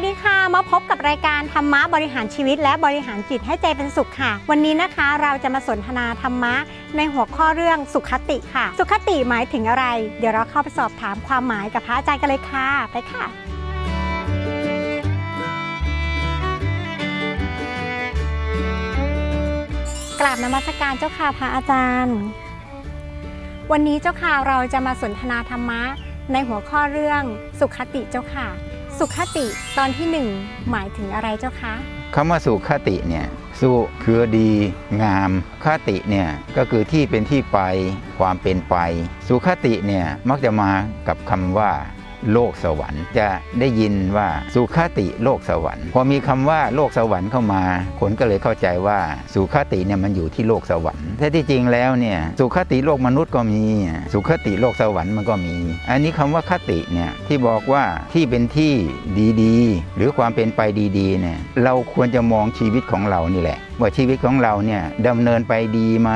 วัสดีค่ะ มาพบกับรายการธรรมะบริหารชีวิต และบริหารจิตให้ใจเป็นสุขค่ะ วันนี้นะคะเราจะมาสนทนาธรรมะในหัวข้อเรื่องสุขติค่ะ สุขติหมายถึงอะไร เดี๋ยวเราเข้าไปสอบถามความหมายกับพระอาจารย์กันเลยค่ะ ไปค่ะ กราบนมัสการเจ้าค่ะพระอาจารย์ วันนี้เจ้าค่ะเราจะมาสนทนาธรรมะในหัวข้อเรื่องสุขติเจ้าค่ะ สุขติตอนที่หนึ่งหมายถึงอะไรเจ้าคะคำว่าสุขติเนี่ยสุคือดีงามคติเนี่ยก็คือที่เป็นที่ไปความเป็นไป สุขติเนี่ยมักจะมากับคำว่า โลกสวรรค์จะได้ยินว่าสุขติโลกสวรรค์ พอมีคำว่าโลกสวรรค์เข้ามา คนก็เลยเข้าใจว่าสุขติเนี่ยมันอยู่ที่โลกสวรรค์แท้ที่จริงแล้วเนี่ยสุขติโลกมนุษย์ก็มี สุขติโลกสวรรค์มันก็มี อันนี้คำว่าคติเนี่ยที่บอกว่าที่เป็นที่ดีๆ หรือความเป็นไปดีๆเนี่ยเราควรจะมองชีวิตของเรานี่แหละ ว่าชีวิตของเราเนี่ยดำเนินไปดีไหม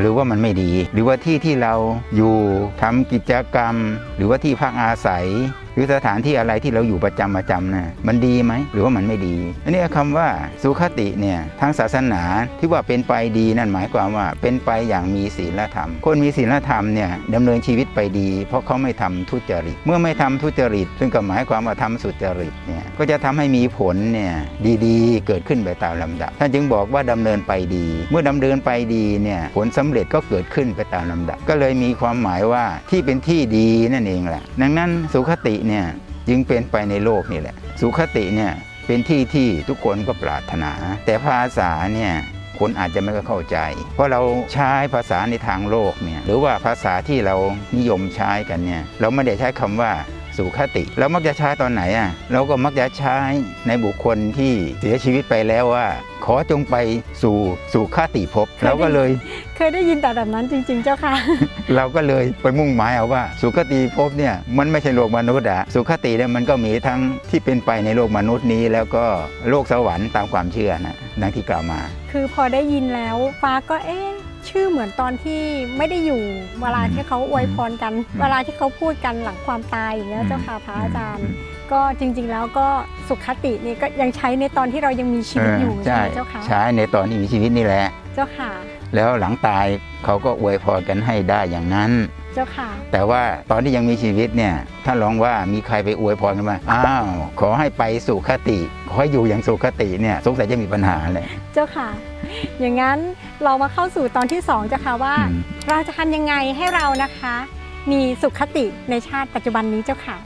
หรือว่ามันไม่ดี หรือว่าที่ที่เราอยู่ทำกิจกรรม หรือว่าที่พักอาศัย หรือสถานที่อะไรที่เราอยู่ประจำประจำนะมันดีไหมหรือว่ามันไม่ดี อันนี้คำว่าสุขติเนี่ยทางศาสนาที่ว่าเป็นไปดีนั่นหมายความว่า เป็นไปอย่างมีศีลธรรม คนมีศีลธรรมเนี่ยดำเนินชีวิตไปดี เพราะเขาไม่ทำทุจริต เมื่อไม่ทำทุจริต ซึ่งก็หมายความว่าทำสุจริตเนี่ยก็จะทำให้มีผลเนี่ยดีๆ เกิดขึ้นไปตามลำดับท่านจึงบอกว่าดำเนินไปดี เมื่อดำเนินไปดีเนี่ยผลสำเร็จก็เกิดขึ้นไปตามลำดับ ก็เลยมีความหมายว่าที่เป็นที่ดีนั่นเองแหละดังนั้นสุขติเนี่ยจึงเป็นไปในโลกนี่แหละ สุขติเนี่ยเป็นที่ที่ทุกคนก็ปรารถนา แต่ภาษาเนี่ยคนอาจจะไม่เข้าใจ เพราะเราใช้ภาษาในทางโลกเนี่ยหรือว่าภาษาที่เรานิยมใช้กันเนี่ยเราไม่ได้ใช้คำว่า สุขติเรามักจะใช้ตอนไหนอะเราก็มักจะใช้ในบุคคลที่เสียชีวิตไปแล้วว่า ขอจงไปสู่สู่คติภพเราก็เลย เคยได้ยินแต่แบบนั้นจริง ๆ เจ้าค่ะ เราก็เลยไปมุ่งหมายเอาว่า สุขติภพเนี่ยมันไม่ใช่โลกมนุษย์อะสุขติเนี่ยมันก็มีทั้งที่เป็นไปในโลกมนุษย์นี้ แล้วก็โลกสวรรค์ตามความเชื่อนะดังที่กล่าวมา คือพอได้ยินแล้วฟ้าก็เอ๊ะ ชื่อเหมือนตอนที่ไม่ได้อยู่เวลาที่เขาอวยพรกัน เวลาที่เขาพูดกันหลังความตายอย่างเงี้ยเจ้าค่ะพระอาจารย์ ก็จริง ๆ แล้วก็สุขตินี่ก็ยังใช้ในตอนที่เรายังมีชีวิตอยู่ใช่ใช่ไหมเจ้าค่ะใช้ในตอนที่มีชีวิตนี่แหละ เจ้าค่ะ แล้วหลังตายเขาก็อวยพรกันให้ได้อย่างนั้น เจ้าค่ะ แต่ว่าตอนที่ยังมีชีวิตเนี่ยถ้าลองว่ามีใครไปอวยพรกันมาอ้าวขอให้ไปสู่คติ ขอให้อยู่อย่างสุขติเนี่ยสงสัยจะมีปัญหาเลยเจ้าค่ะ อย่างนั้นเรามาเข้าสู่ตอนที่สองเจ้าค่ะว่าอืมเราจะทำยังไงให้เรานะคะ มีสุขติในชาติปัจจุบันนี้เจ้าค่ะ